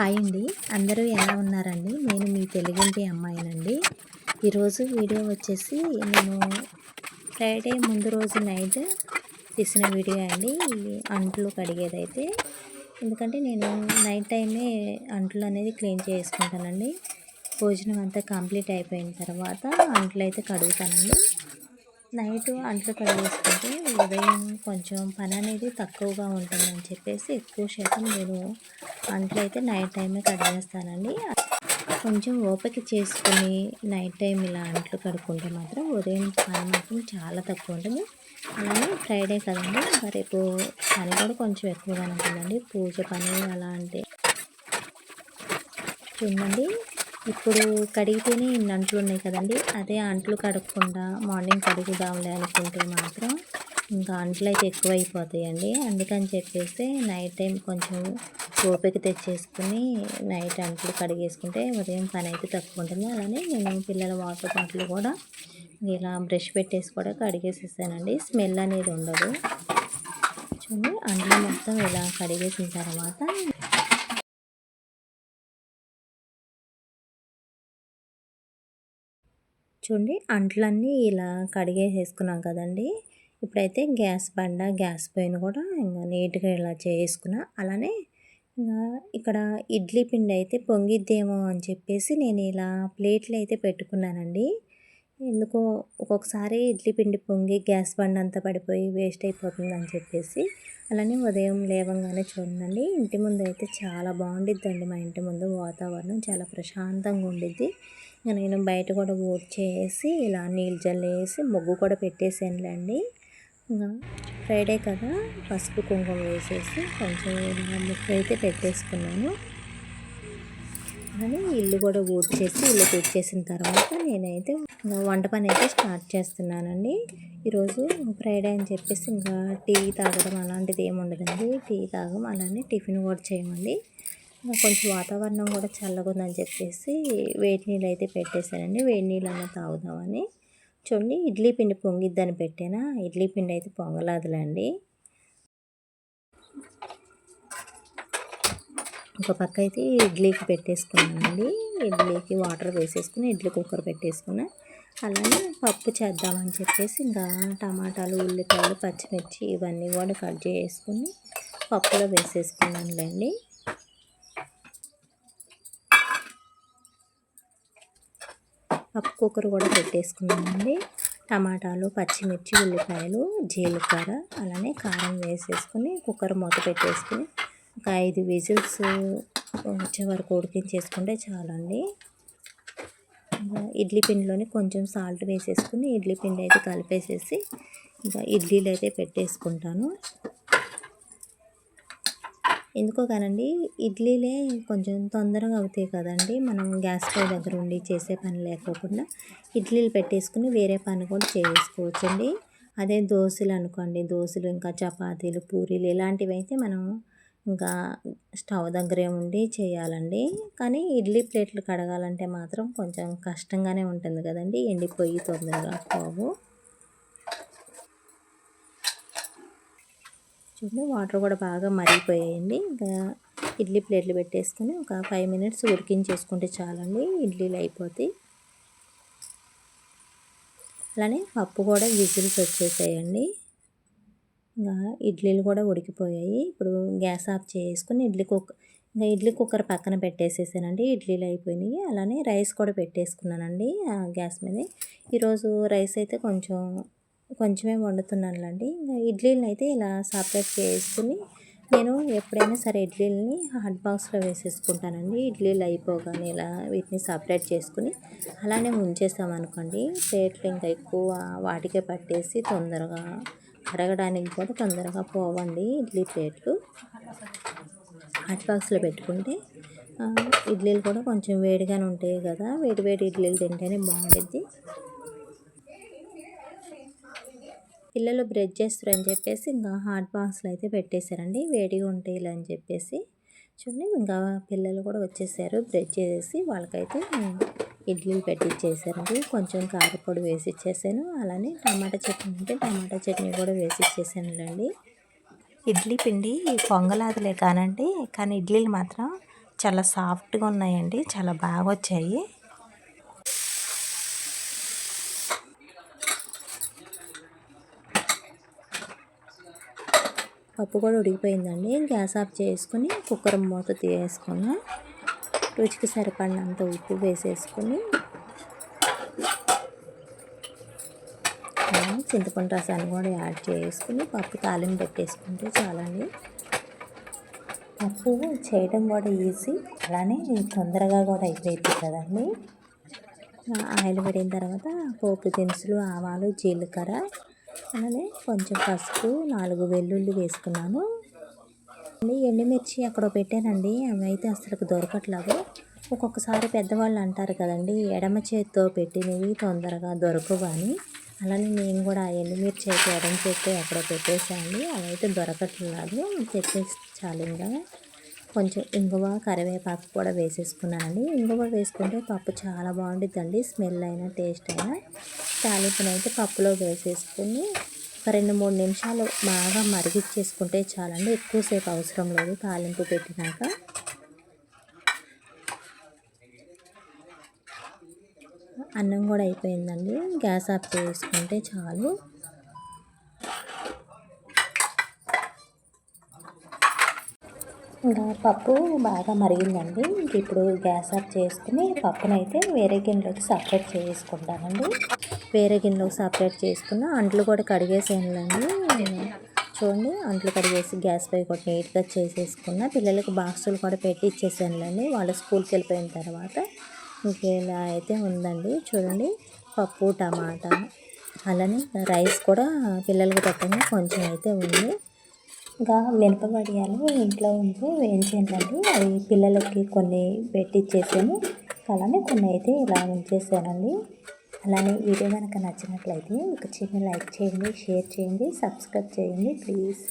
Hi అండి. అందరూ ఎలా ఉన్నారండి? నేను మీ తెలుగింటి అమ్మాయినండి. ఈరోజు వీడియో వచ్చేసి నేను ఫ్రైడే ముందు రోజు నైట్ తీసిన వీడియో అండి. అంట్లు కడిగేదైతే. ఎందుకంటే నేను నైట్ టైమే అంట్లు అనేది క్లీన్ చేసుకుంటానండి. భోజనం అంతా కంప్లీట్ అయిపోయిన తర్వాత అంట్లు అయితే కడుగుతానండి. నైట్ అంట్లు కడిగేసుకుంటే ఉదయం కొంచెం పని అనేది తక్కువగా ఉంటుందని చెప్పేసి ఎక్కువ శాతం నేను అంట్లు అయితే నైట్ టైమే కడిగేస్తానండి. కొంచెం ఓపిక చేసుకుని నైట్ టైం ఇలా అంట్లు కడుక్కుంటే మాత్రం ఉదయం పని మాత్రం చాలా తక్కువ ఉంటుంది. అలానే ఫ్రైడే కదండి రేపు పని కూడా కొంచెం ఎక్కువగా ఉంటుందండి. పూజ పని అలా అంటే. చూడండి ఇప్పుడు కడిగితేనే ఇన్ని అంట్లు ఉన్నాయి కదండి. అదే అంట్లు కడగకుండా మార్నింగ్ కడుగుదాంలే అనుకుంటే మాత్రం ఇంకా అంట్లు అయితే ఎక్కువ అయిపోతాయండి అందుకని చెప్పేసి నైట్ టైం కొంచెం ఓపిక తెచ్చేసుకుని నైట్ అంట్లు కడిగేసుకుంటే ఉదయం పని అయితే తక్కువ ఉంటుంది. అలానే నేను పిల్లల వాటర్ బాటిల్ కూడా ఇలా బ్రష్ పెట్టేసి కూడా కడిగేసేసానండి. స్మెల్ అనేది ఉండదు. చూడండి అంట్లు మొత్తం ఇలా కడిగేసిన తర్వాత చూడండి. అంట్లన్నీ ఇలా కడిగేసేసుకున్నాం కదండి. ఇప్పుడైతే గ్యాస్ బండ గ్యాస్ పైన కూడా ఇంకా నీట్గా ఇలా చేసుకున్నా. అలానే ఇంకా ఇక్కడ ఇడ్లీ పిండి అయితే పొంగిద్దేమో అని చెప్పేసి నేను ఇలా ప్లేట్లు అయితే పెట్టుకున్నానండి. ఎందుకో ఒక్కొక్కసారి ఇడ్లీ పిండి పొంగి గ్యాస్ బండ అంతా పడిపోయి వేస్ట్ అయిపోతుంది అని చెప్పేసి అలానే ఉదయం లేవంగానే చూడండి. ఇంటి ముందు అయితే చాలా బాగుండిద్దండి మా ఇంటి ముందు వాతావరణం. చాలా ప్రశాంతంగా ఉండిద్ది. ఇంకా నేను బయట కూడా ఓట్ చేసి ఇలా నీళ్ళు జల్లేసి ముగ్గు కూడా పెట్టేసానులేండి. ఇంకా ఫ్రైడే కదా పసుపు కుంకుమ వేసేసి కొంచెం ఇలా ముగ్గు అయితే పెట్టేసుకున్నాను. అని ఇల్లు కూడా ఊడ్చేసి ఇల్లు తెచ్చేసిన తర్వాత నేనైతే వంట పని అయితే స్టార్ట్ చేస్తున్నానండి. ఈరోజు ఫ్రైడే అని చెప్పేసి ఇంకా టీ తాగడం అలాంటిది ఏమి ఉండదండి. టీ తాగం అలానే టిఫిన్ కూడా చేయమండి. కొంచెం వాతావరణం కూడా చల్లగా ఉందని చెప్పేసి వేడి నీళ్ళు అయితే పెట్టేశానండి. వేడి నీళ్ళు అన్న తాగుదామని. చూడండి ఇడ్లీ పిండి పొంగిద్దని పెట్టానా? ఇడ్లీ పిండి అయితే పొంగలాదులండి. ఒక పక్క అయితే ఇడ్లీకి పెట్టేసుకున్నానండి. ఇడ్లీకి వాటర్ వేసేసుకుని ఇడ్లీ కుక్కర్ పెట్టేసుకున్నా. అలానే పప్పు చేద్దామని చెప్పేసి ఇంకా టమాటాలు ఉల్లిపాయలు పచ్చిమిర్చి ఇవన్నీ కూడా కట్ చేసుకుని పప్పులో వేసేసుకున్నానులేండి. పప్పు కుక్కర్ కూడా పెట్టేసుకున్నానండి. టమాటాలు పచ్చిమిర్చి ఉల్లిపాయలు జీలకర్ర అలానే కారం వేసేసుకుని కుక్కర్ మూత పెట్టేసుకుని ఒక ఐదు విజిల్స్ వచ్చే వరకు ఉడికించేసుకుంటే చాలండి. ఇడ్లీ పిండిలోని కొంచెం సాల్ట్ వేసేసుకుని ఇడ్లీ పిండి అయితే కలిపేసేసి ఇంకా ఇడ్లీలు అయితే పెట్టేసుకుంటాను. ఎందుకో కానండి ఇడ్లీలే కొంచెం తొందరగా అవుతాయి కదండి. మనం గ్యాస్ పై దగ్గర ఉండి చేసే పని లేకోకుండా ఇడ్లీలు పెట్టేసుకుని వేరే పని కూడా చేసుకోవచ్చండి. అదే దోశలు అనుకోండి దోశలు ఇంకా చపాతీలు పూరీలు ఇలాంటివి అయితే మనం ఇంకా స్టవ్ దగ్గరే ఉండి చేయాలండి. కానీ ఇడ్లీ ప్లేట్లు కడగాలంటే మాత్రం కొంచెం కష్టంగానే ఉంటుంది కదండి. ఎండిపోయి తొందరగా పోవు చూడండి వాటర్ కూడా బాగా మరిగిపోయాయండి. ఇంకా ఇడ్లీ ప్లేట్లు పెట్టేసుకుని ఒక ఫైవ్ మినిట్స్ ఉడికించేసుకుంటే చాలండి ఇడ్లీలు అయిపోతాయి. అలానే పప్పు కూడా విజిల్స్ వచ్చేసాయండి. ఇంకా ఇడ్లీలు కూడా ఉడికిపోయాయి. ఇప్పుడు గ్యాస్ ఆఫ్ చేసుకుని ఇడ్లీ కుక్కర్ ఇంకా ఇడ్లీ కుక్కర్ పక్కన పెట్టేసేసానండి. ఇడ్లీలు అయిపోయినాయి. అలానే రైస్ కూడా పెట్టేసుకున్నానండి గ్యాస్ మీద. ఈరోజు రైస్ అయితే కొంచెం కొంచెమే వండుతున్నానులేండి. ఇంకా ఇడ్లీలను అయితే ఇలా సపరేట్ చేసుకుని నేను ఎప్పుడైనా సరే ఇడ్లీలని హాట్ బాక్స్లో వేసేసుకుంటానండి. ఇడ్లీలు అయిపోగానే ఇలా వీటిని సపరేట్ చేసుకుని అలానే ఉంచేసామనుకోండి ప్లేట్లు ఇంకా ఎక్కువ వాటికే పట్టేసి తొందరగా అడగడానికి కూడా తొందరగా పోవండి ఇడ్లీ ప్లేట్లు. హాట్ బాక్స్లో పెట్టుకుంటే ఇడ్లీలు కూడా కొంచెం వేడిగానే ఉంటాయి కదా వేడి వేడి ఇడ్లీలు తింటేనే బాగుంటుంది పిల్లలు బ్రెడ్ చేస్తారని చెప్పేసి ఇంకా హాట్ బాక్స్లో అయితే పెట్టేశారండి వేడిగా ఉంటాయి అని చెప్పేసి. చూడండి ఇంకా పిల్లలు కూడా వచ్చేసారు బ్రెడ్ చేసేసి వాళ్ళకైతే ఇడ్లీలు పెట్టిచ్చేసారండి కొంచెం కారపొడి వేసి ఇచ్చేసాను అలానే టమాటా చట్నీ అంటే టమాటా చట్నీ కూడా వేసి ఇచ్చేసానులేండి ఇడ్లీ పిండి పొంగలాదులే కానండి కానీ ఇడ్లీలు మాత్రం చాలా సాఫ్ట్గా ఉన్నాయండి. చాలా బాగా వచ్చాయి పప్పు కూడా ఉడికిపోయిందండి. గ్యాస్ ఆఫ్ చేసుకుని కుక్కర్ మూత తీసేసుకున్నాం. రుచికి సరిపడినంత ఉప్పు వేసేసుకుని చింతపండు రసాన్ని కూడా యాడ్ చేసుకుని పప్పు తాలింపు పెట్టేసుకుంటే చాలండి. పప్పు చేయడం కూడా ఈజీ. అలానే తొందరగా కూడా అయిపోయింది కదండి. ఆయిల్ పడిన తర్వాత పోపు దినుసులు ఆవాలు జీలకర్ర అలానే కొంచెం పసుపు నాలుగు వెల్లుల్లి వేసుకున్నాను. ఎండుమిర్చి అక్కడ పెట్టానండి. అవి అయితే అసలు దొరకట్లేదు. ఒక్కొక్కసారి పెద్దవాళ్ళు అంటారు కదండి ఎడమ చేతితో పెట్టినవి తొందరగా దొరకవు అని. అలానే నేను కూడా ఎండుమిర్చి అయితే ఎడమ చేతితో అక్కడ పెట్టేసాను అవి అయితే దొరకట్లేదు. తెచ్చేసి చాలు ఇంకా కొంచెం ఇంగువ కరివేపాకు కూడా వేసేసుకున్నానండి. ఇంగువ వేసుకుంటే పప్పు చాలా బాగుంటుందండి స్మెల్ అయినా టేస్ట్ అయినా. తాలింపునైతే పప్పులో వేసేసుకుని ఒక రెండు మూడు నిమిషాలు బాగా మరిగిచ్చేసుకుంటే చాలండి. ఎక్కువసేపు అవసరం లేదు తాలింపు పెట్టినాక. అన్నం కూడా అయిపోయిందండి. గ్యాస్ ఆఫ్ చేసుకుంటే చాలు. ఇంకా పప్పు బాగా మరిగిందండి. ఇప్పుడు గ్యాస్ ఆఫ్ చేసుకుని పప్పునైతే వేరే గిన్నెలోకి సపరేట్ చేసుకుంటానండి. వేరే గిన్నెలోకి సపరేట్ చేసుకున్న అంట్లు కూడా కడిగేసేయండి. చూడండి అంట్లు కడిగేసి గ్యాస్ పై కూడా నీట్గా చేసేసుకున్న పిల్లలకి బాక్సులు కూడా పెట్టి ఇచ్చేసానులేండి వాళ్ళు స్కూల్కి వెళ్ళిపోయిన తర్వాత ఇంకేలా అయితే ఉందండి. చూడండి పప్పు టమాటా అలానే రైస్ కూడా పిల్లలకి పెట్టండి కొంచెం అయితే ఉంది. ఇంకా మినపవడియాలు ఇంట్లో ఉంటే వేయించానండి అవి పిల్లలకి కొన్ని పెట్టిచ్చేసాను. అలానే కొన్ని అయితే ఇలా ఉంచేసానండి. అలానే వీడియో కనుక నచ్చినట్లయితే ఒక చిన్న లైక్ చేయండి షేర్ చేయండి సబ్స్క్రైబ్ చేయండి ప్లీజ్.